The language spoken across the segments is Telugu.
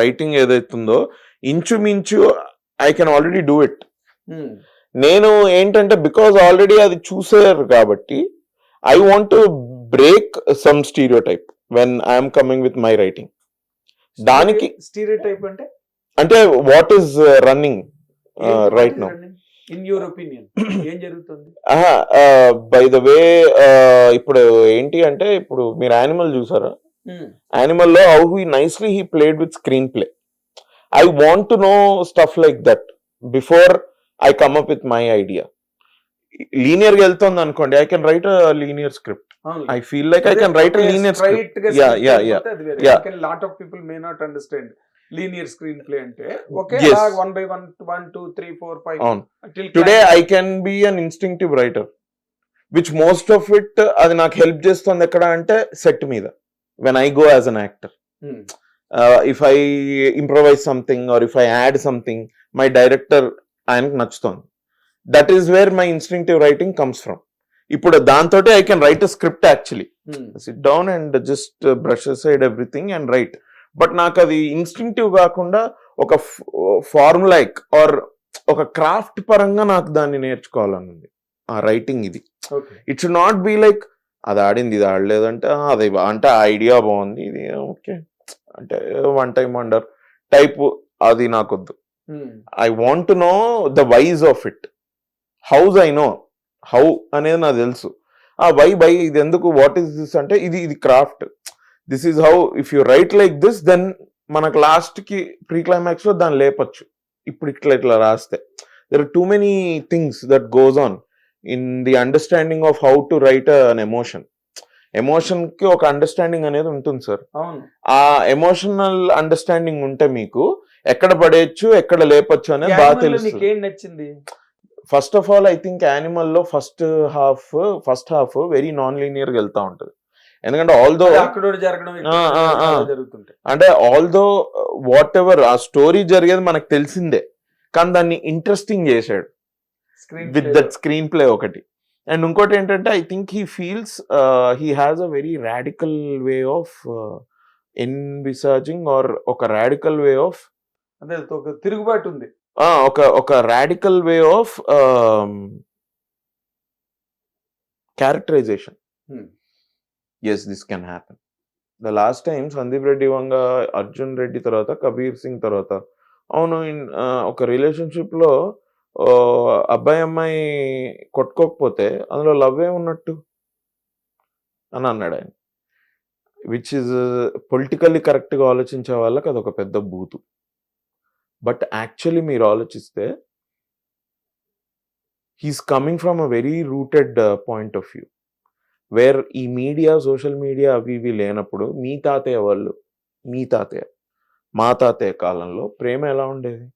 రైటింగ్ ఏదైతుందో ఇంచుమించు I can already do it. నేను ఏంటంటే బికాజ్ ఆల్రెడీ అది చూసారు కాబట్టి I want to break some stereotype when I'm coming with my writing దానికి స్టీరియో టైప్ అంటే? అంటే what is running right now in your opinion ఏం జరుగుతుంది? బై ద వే ఇప్పుడు ఏంటి అంటే ఇప్పుడు మీరు యానిమల్ చూసారా. యానిమల్లో how he nicely he played with screenplay I want to know stuff like that before I come up with my idea లీనియర్గా వెళ్తుంది అనుకోండి I can write linear script I feel like I can write linear script Yeah, yeah, yeah. Yeah. Lot of people may not understand linear screenplay అంటే okay. One by one one two three four five today I can be an instinctive writer which most of it అది నాకు హెల్ప్ చేస్తుంది ఎక్కడ అంటే సెట్ మీద. When I go as an actor. If I improvise something or if I add something my director ఆయనకు నచ్చుతోంది. That is where my instinctive writing comes from ఇప్పుడు దాంతో I can write a script actually. Sit down and just brush side everything and write but నాకు అది ఇన్స్టింక్టివ్ కాకుండా ఒక ఫార్ములైక్ ఆర్ ఒక క్రాఫ్ట్ పరంగా నాకు దాన్ని నేర్చుకోవాలని ఉంది ఆ రైటింగ్ ఇది. It should not be like అది ఆడింది ఇది ఆడలేదంటే "ఆ, అది అంటే ఐడియా బాగుంది ఇది ఓకే. అంటే వన్ టైం వండర్. టైప్ అది నాకొద్దు. I want to know the whys of it. Hows I know. How అనేది నాకు తెలుసు. ఆ వై బై ఇది ఎందుకు వాట్ ఈస్ దిస్ అంటే ఇది ఇది craft. This is how if you write like this then మనకు లాస్ట్కి ప్రీ క్లైమాక్స్లో దాన్ని లేపచ్చు. ఇప్పుడు ఇట్లా ఇట్లా రాస్తే. There are too many things that goes on. In the understanding of how to write an emotion ఎమోషన్కి ఒక అండర్స్టాండింగ్ అనేది ఉంటుంది సార్ ఆ ఎమోషనల్ అండర్స్టాండింగ్ ఉంటే మీకు ఎక్కడ పడేయచ్చు ఎక్కడ లేపచ్చు అనేది బాగా నచ్చింది? First of all I think యానిమల్లో first half first half very non లీనియర్గా వెళ్తా ఉంటుంది. ఎందుకంటే ఆల్దో అంటే ఆల్దో వాట్ ఎవర్ ఆ స్టోరీ జరిగేది మనకు తెలిసిందే కానీ దాన్ని ఇంట్రెస్టింగ్ చేశాడు. విత్ దట్ స్క్రీన్ ప్లే ఒకటి. అండ్ ఇంకోటి ఏంటంటే I think he feels he has a very radical way of envisaging or ఒక రాడికల్ వే ఆఫ్ అదే ఒక తిరుగుబాటు ఉంది. ఒక ఒక radical way of characterization. Yes this can happen the last time Sandeep Reddy Vanga Arjun Reddy తర్వాత కబీర్ సింగ్ తర్వాత అవును ఇన్ ఒక రిలేషన్షిప్లో ఆ, అబ్బాయి అమ్మాయి కొట్టుకోకపోతే అందులో లవ్ ఏ ఉన్నట్టు అని అన్నాడు ఆయన. విచ్ ఇస్ పొలిటికల్లీ కరెక్ట్గా ఆలోచించే వాళ్ళకి అదొక పెద్ద బూతు. బట్ యాక్చువల్లీ మీరు ఆలోచిస్తే he's coming from a very rooted point of view where ఈ మీడియా సోషల్ మీడియా అవి ఇవి లేనప్పుడు మీ తాతయ్య వాళ్ళు మీ తాతయ్య మా తాతయ్య కాలంలో ప్రేమ ఎలా ఉండేది?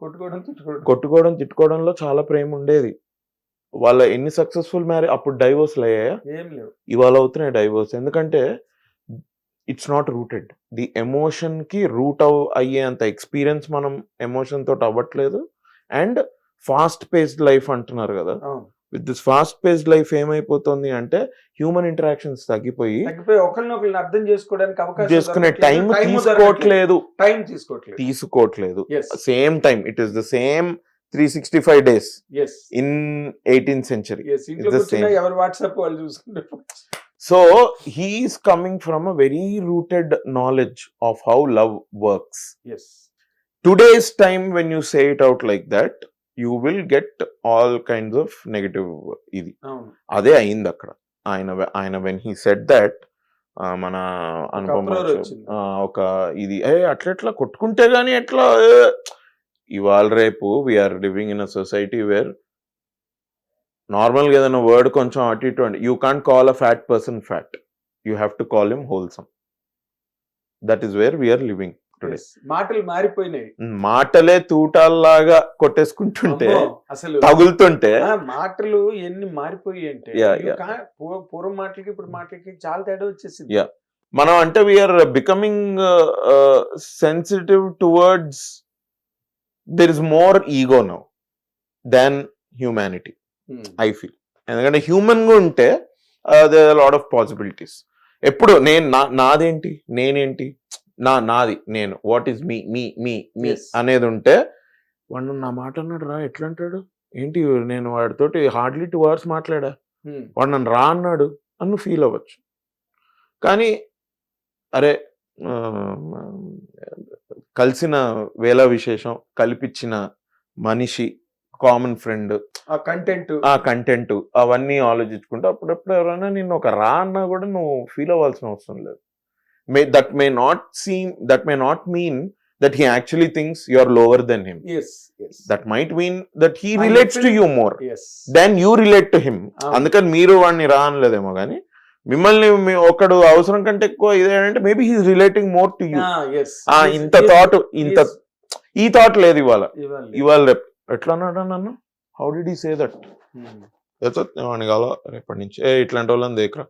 కొట్టుకోవడం తిట్టుకోవడం. కొట్టుకోవడం తిట్టుకోవడంలో చాలా ప్రేమ ఉండేది. వాళ్ళ ఎన్ని సక్సెస్ఫుల్ మ్యారేజ్ అప్పుడు డైవోర్స్లు అయ్యాయా? ఏం లేవు. ఇవాళ అవుతున్నాయి డైవోర్స్ ఎందుకంటే ఇట్స్ నాట్ రూటెడ్ ది ఎమోషన్కి రూట్ అవ్ అయ్యేంత ఎక్స్పీరియన్స్ మనం ఎమోషన్ తోటి అవ్వట్లేదు. అండ్ ఫాస్ట్ పేస్డ్ లైఫ్ అంటున్నారు కదా. With this fast paced life ఏమైపోతుంది అంటే హ్యూమన్ ఇంటరాక్షన్స్ తగ్గిపోయి ఒకరినొకరిని అర్థం చేసుకోవడానికి అవకాశం చేసుకునే టైం తీసుకోవట్లేదు. టైం తీసుకోవట్లేదు. తీసుకోవట్లేదు. Same time it is the same three sixty five days in eighteenth century. ఎవరు వాట్సాప్ వాళ్ళు చూసుకుంటే so he is coming from a very rooted knowledge of how love works today's time when you say it out like that you will get all kinds of negative ఇది. అదే అయింది అక్కడ. ఆయన ఆయన వెన్ హీ సెట్ దట్ మన అనుపమ. ఆ, ఒక ఇది ఏ అట్లా ఎట్లా కొట్టుకుంటే గానీ ఎట్లా ఇవాళ రేపు we are living in a society where నార్మల్గా ఏదైనా వర్డ్ కొంచెం అటు ఇటు అండి. You can't call a fat person fat you have to call him wholesome that is where we are living today. మాటలు మారిపోయినాయి. మాటలే తూటాల్లాగా కొట్టేసుకుంటుంటే అసలు తగులుతుంటే మాటలు ఎన్ని మారిపోయి అంటే పూర్వం మాటలకి ఇప్పుడు మాటలకి చాలా తేడా వచ్చేసింది. మనం అంటే we are becoming sensitive towards there is more ego now than humanity. I feel ఎందుకంటే హ్యూమన్గా ఉంటే దే లాట్ ఆఫ్ పాసిబిలిటీస్ ఎప్పుడు నేను నా నాదేంటి? నేనేంటి? నా నాది నేను. What is me me me me. అనేది ఉంటే వాడు నా మాట అన్నాడు రా ఎట్లా అంటాడు ఏంటి నేను వాడితోటి హార్డ్లీ టూ అవర్స్ మాట్లాడా. వాడు నన్ను రా అన్నాడు అని ఫీల్ అవ్వచ్చు. కానీ అరే కలిసిన వేళ విశేషం కల్పించిన మనిషి కామన్ ఫ్రెండ్ ఆ కంటెంట్ ఆ కంటెంట్ అవన్నీ ఆలోచించుకుంటూ అప్పుడప్పుడు ఎవరైనా నిన్ను ఒక రా అన్నా కూడా నువ్వు ఫీల్ అవ్వాల్సిన అవసరం లేదు. May that may not seem that may not mean that he actually thinks you are lower than him as as that might mean that he I relates to actually- you more as than you relate to him అవును. అందుకని మీరు వాడిని రా అనలేదేమో కానీ మిమ్మల్ని ఒకడు అవసరం కంటే ఎక్కువ ఇదేంటే maybe he's relating more to you ఇంత థాట్ ఇంత ఈ థాట్ లేదు ఇవాళ. ఇవాళ రేపు. ఎట్లా అన్నాడు నన్ను? హౌ డి సే దట్ రేపటి నుంచి. ఏ ఇట్లాంటి వాళ్ళని దగ్గర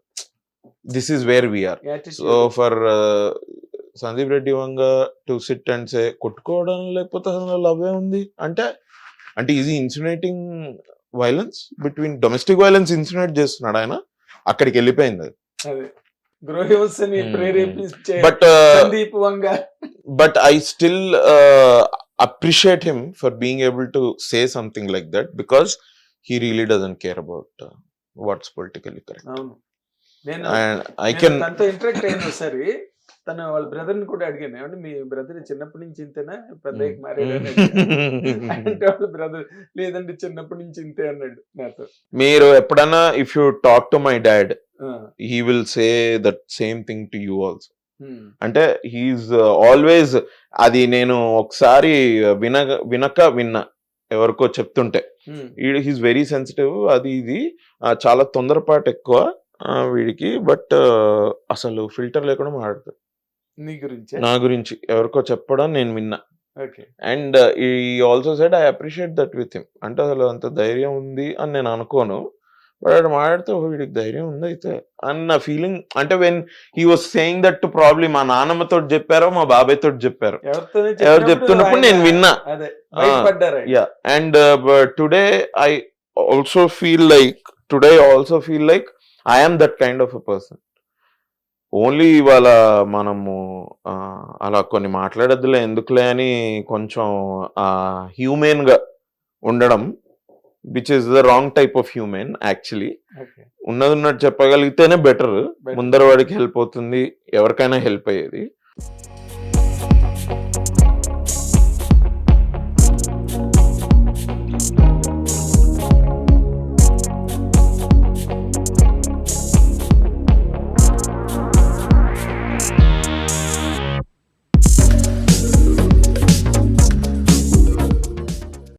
this is where we're so far Sandeep Reddy Vanga to sit and say కొట్టుకోవడం లేకపోతే అసలు లవ్ ఏ ఉంది? అంటే అంటే ఇది insinuating violence between domestic violence insinuate చేస్తున్నాడు ఆయన. అక్కడికి వెళ్ళిపోయింది. But but I still appreciate him for being able to say something like that because he really doesn't care about what's politically correct నేను ఐ కెన్ తనతో ఇంటరాక్ట్ అయిన ఒకసారి. తన వాళ్ళ బ్రదర్ని కూడా అడిగాను. ఏమంటే మీ బ్రదర్ చిన్నప్పటి నుంచి ఇంతేనా? పెద్ద Hmm. మ్యారేడ్ అంటే వాళ్ళ బ్రదర్ లేదండి చిన్నప్పటి నుంచి ఇంతే అన్నాడు నాతో. మీరు ఎప్పుడైనా if you talk to my dad he will say that same thing to you also hmm, అంటే హీఈస్ ఆల్వేస్ అది నేను ఒకసారి వినగ వినక విన్నా ఎవరికో చెప్తుంటే. Hmm, హీస్ వెరీ సెన్సిటివ్ అది ఇది. చాలా తొందరపాటు ఎక్కువ. ఆ, వీడికి. బట్ అసలు ఫిల్టర్ లేకుండా మాట్లాడతాడు. నీ గురించే? నా గురించి. ఎవరికో చెప్పడం నేను విన్నా. Okay. And he also said I appreciate that with him అంటే అసలు అంత ధైర్యం ఉంది అని నేను అనుకోను. బట్ అక్కడ మాట్లాడితే "ఓ, వీడికి ధైర్యం ఉంది అయితే. అన్న ఫీలింగ్ అంటే when he was saying that probably మా నాన్నమ్మతో చెప్పారో మా బాబాయ్ తోటి చెప్పారు. ఎవరితోనే ఎవరు చెప్పినప్పుడు చెప్తున్నప్పుడు నేను విన్నా. అదే బయటపడ్డారు ఆయన. Yeah and today I also feel like today also feel like I'm that kind of a person only ఇవాళ మనము అలా కొన్ని మాట్లాడద్దులే ఎందుకులే అని కొంచెం హ్యూమెన్గా ఉండడం which is the wrong type of human actually ఉన్నది ఉన్నట్టు చెప్పగలిగితేనే బెటర్. ముందర వాడికి హెల్ప్ అవుతుంది ఎవరికైనా హెల్ప్ అయ్యేది.